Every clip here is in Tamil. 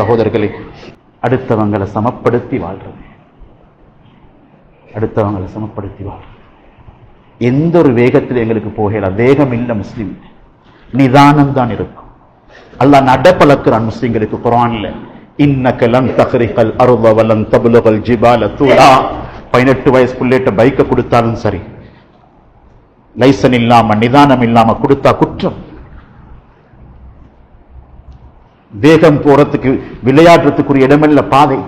சகோதரர்களே அடுத்தவங்களை சமப்படுத்தி வாழ்றது அடுத்தவங்களை சமப்படுத்தி வாழ்றது எந்த ஒரு வேகத்தில் எங்களுக்கு போகல வேகம் இல்லை முஸ்லீம். நிதானம் தான் இருக்கும். அல்லாஹ் நடப்பழக்கிறான் முஸ்லீம்களுக்கு குரான்ல இன்னக்க லன் தஹ்ரிகல் அருள வலன் தபுலுகல் ஜிபால தூளா பதினெட்டு வயசு பிள்ளைகிட்ட பைக்கை கொடுத்தாலும் சரி. லைசன் இல்லாம நிதானம் இல்லாம கொடுத்தா குற்றம். வேகம் போறதுக்கு விளையாடுறதுக்குரிய இடமல்ல பாதை.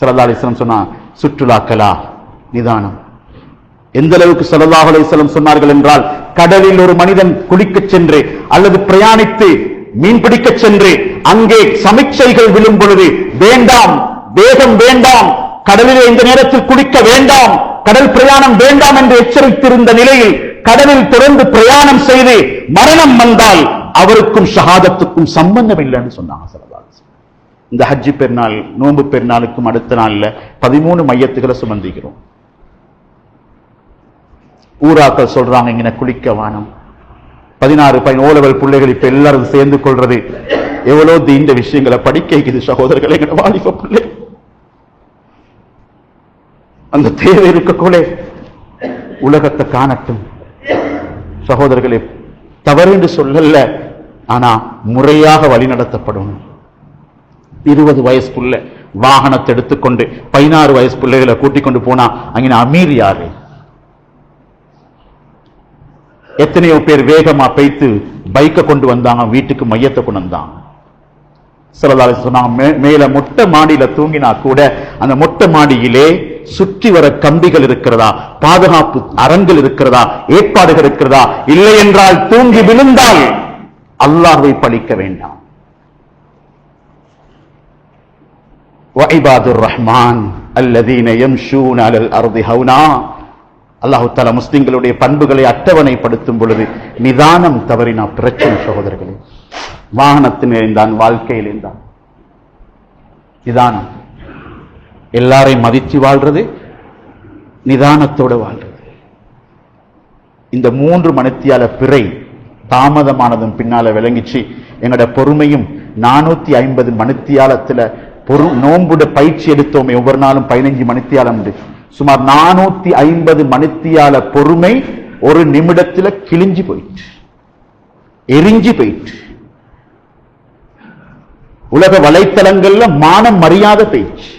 சரதா அலிஸ்லம் சொன்னா சுற்றுலாக்கலா நிதானம். எந்த அளவுக்கு சல்லல்லாஹு அலிஸ்லம் சொன்னார்கள் என்றால் கடலில் ஒரு மனிதன் குளிக்க சென்று அல்லது பிரயாணித்து மீன் பிடிக்க சென்று அங்கே சமிச்சைகள் விழும் பொழுது வேண்டாம் வேகம் வேண்டாம் கடலிலே இந்த நேரத்தில் குளிக்க வேண்டாம் கடல் பிரயாணம் வேண்டாம் என்று எச்சரித்திருந்த நிலையில் கடலில் தொடர்ந்து பிரயாணம் செய்து மரணம் வந்தால் அவருக்கும் ஷஹாதத்துக்கும் சம்பந்தம் இல்லைன்னு சொன்னாங்க சல்லல்லாஹு இந்த ஹஜ்ஜி பெருநாள் நோன்பு பெருநாளுக்கும் அடுத்த நாள்ல பதிமூணு மையத்துகளை சுமந்திக்கிறோம். ஊராக்கள் சொல்றாங்க இங்க குளிக்க வானம் பதினாறு பதினோலவல் பிள்ளைகள் இப்ப எல்லாரும் சேர்ந்து கொள்றது. எவ்வளவு தீண்ட விஷயங்களை படிக்க வைக்குது சகோதரர்களை எங்களை வாலிப பிள்ளை. அந்த தேவை இருக்கக்கூட உலகத்தை காணட்டும். சகோதரர்களே தவறு என்று சொல்லல. ஆனா முறையாக வழிநடத்தப்படணும் இருபது வயசுக்குள்ள வாகனத்தை எடுத்துக்கொண்டு பதினாறு வயசு பிள்ளைகளை கூட்டிக் கொண்டு போனா அங்கே அமீர் யாரு? எத்தனையோ பேர் வேகமா பைத்து பைக்கை கொண்டு வந்தாங்க வீட்டுக்கு மையத்தை கொண்டு வந்தாங்க சிலதால சொன்னாங்க மே- மேல மொட்டை மாடியில தூங்கினா கூட அந்த மொட்டை மாடியிலே சுற்றி வர கம்பிகள் இருக்கிறதா? பாதுகாப்பு அரண்கள் இருக்கிறதா? ஏற்பாடுகள் இருக்கிறதா? இல்லை என்றால் தூங்கி விழுந்தால் அல்லாஹை பழிக்க வேண்டாம். வைபாது ரஹ்மான் அல்லதீன யம்ஷூன் அலல் அருதி ஹவுனா அல்லாஹு தாலா முஸ்லிம்களுடைய பண்புகளை அட்டவணைப்படுத்தும் பொழுது நிதானம் தவறி நான் பிரச்சனை சகோதரர்களே. வாகனத்தில் இருந்தான் வாழ்க்கையில் இருந்தான். நிதானம். எல்லாரையும் மதித்து வாழ்றது நிதானத்தோடு வாழ்றது. இந்த மூன்று மனத்தியால பிறை தாமதமானதும் பின்னால விளங்கிச்சு. எங்களோட பொறுமையும் நானூத்தி ஐம்பது மணித்தியாலத்துல பொறு நோம்புட பயிற்சி எடுத்தோமே ஒவ்வொரு நாளும் பதினஞ்சு மணித்தியாலம் சுமார் நானூத்தி ஐம்பது மணித்தியால பொறுமை ஒரு நிமிடத்துல கிழிஞ்சு போயிட்டு எரிஞ்சு போயிட்டு உலக வலைத்தளங்கள்ல மானம் மரியாதை போயிடுச்சு